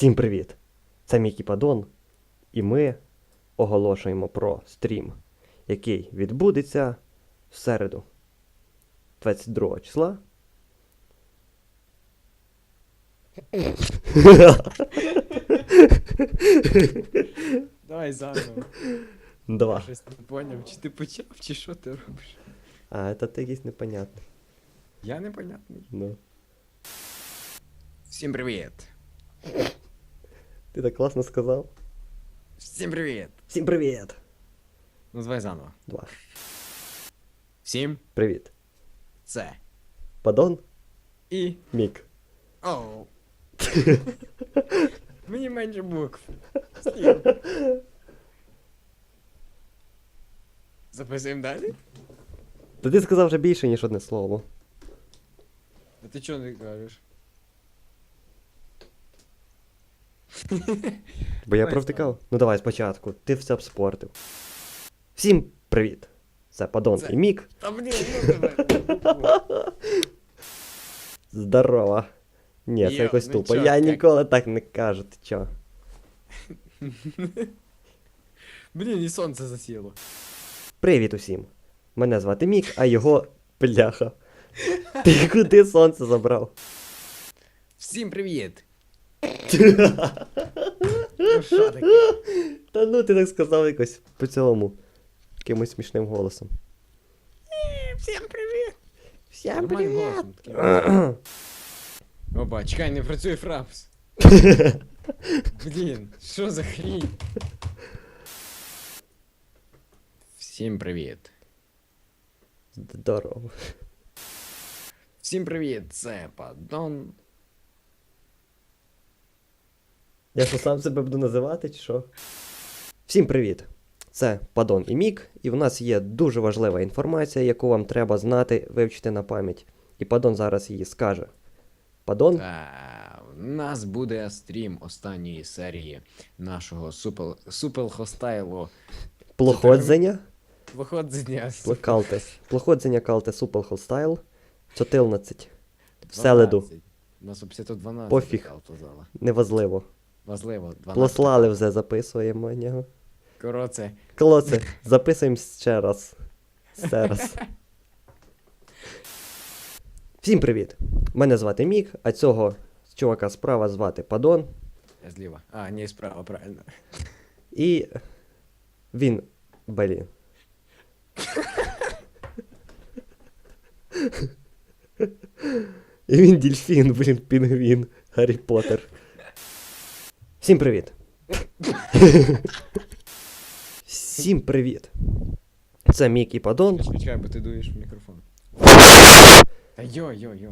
Всім привіт! Це Мікі Падон, і ми оголошуємо про стрім, який відбудеться в середу, 22 числа. Давай заново. Два. Щось не поняв, чи ти почав, чи що ти робиш? А, це ти якийсь непонятний. Я непонятний. Ну. Всім привіт. Ти так класно сказав. Всім привіт. Всім привіт! Ну, давай заново. Два. Всім Привіт. це. Падон, І. Мік. Оу. Мені менше букв. Стів. Записуємо далі? Та ти сказав вже більше, ніж одне слово. А ти чого не кажеш? Бо я провтикав. Ну давай спочатку. Ти все обспортив. Всім привіт! Це Падон Це- і Мік. Та блін, ну тебе. Здорово. Ні, це Йо, якось ну тупо. чо, Я як- ніколи так не кажу, ти чо? Блін, і сонце засіло. Привіт усім. Мене звати Мік, а його пляха. Ти куди сонце забрав? Всім привіт! Ну що таке? Та ну ти так сказав якось по цьому. Якимось смішним голосом. Всім привіт! Всім Нормальним голосом таким. Опа, чекай, не працює фрапс. Блін, що за хрінь? Всім привіт. Здорово. Всім привіт, це Падон. Я що сам себе буду називати, чи що? Всім привіт! Це Падон і Мік, і в нас є дуже важлива інформація, яку вам треба знати, вивчити на пам'ять. І Падон зараз її скаже. Падон? Та, у нас буде стрім останньої серії нашого супел, супел хостайлу Плоходзення? виходження. Калте. Плоходзення калте Супел Холстайл. 14. В селеду. У нас взагалі 12. Пофіг. Неважливо. Важливо, 12. Плослали вже записуємо нього. Коротше, Колоце, записуємо ще раз. Ще раз. Всім привіт! Мене звати Мік, а цього чувака справа звати Падон. я зліва. А, ні, справа, правильно. І він. Блін. І він дельфін, блін, пінгвін, Гаррі Поттер. Всім привіт. Всім привіт. Це мій кіпадон. Падон. Чекай, ти дуєш в мікрофон. Йо, йо, йо.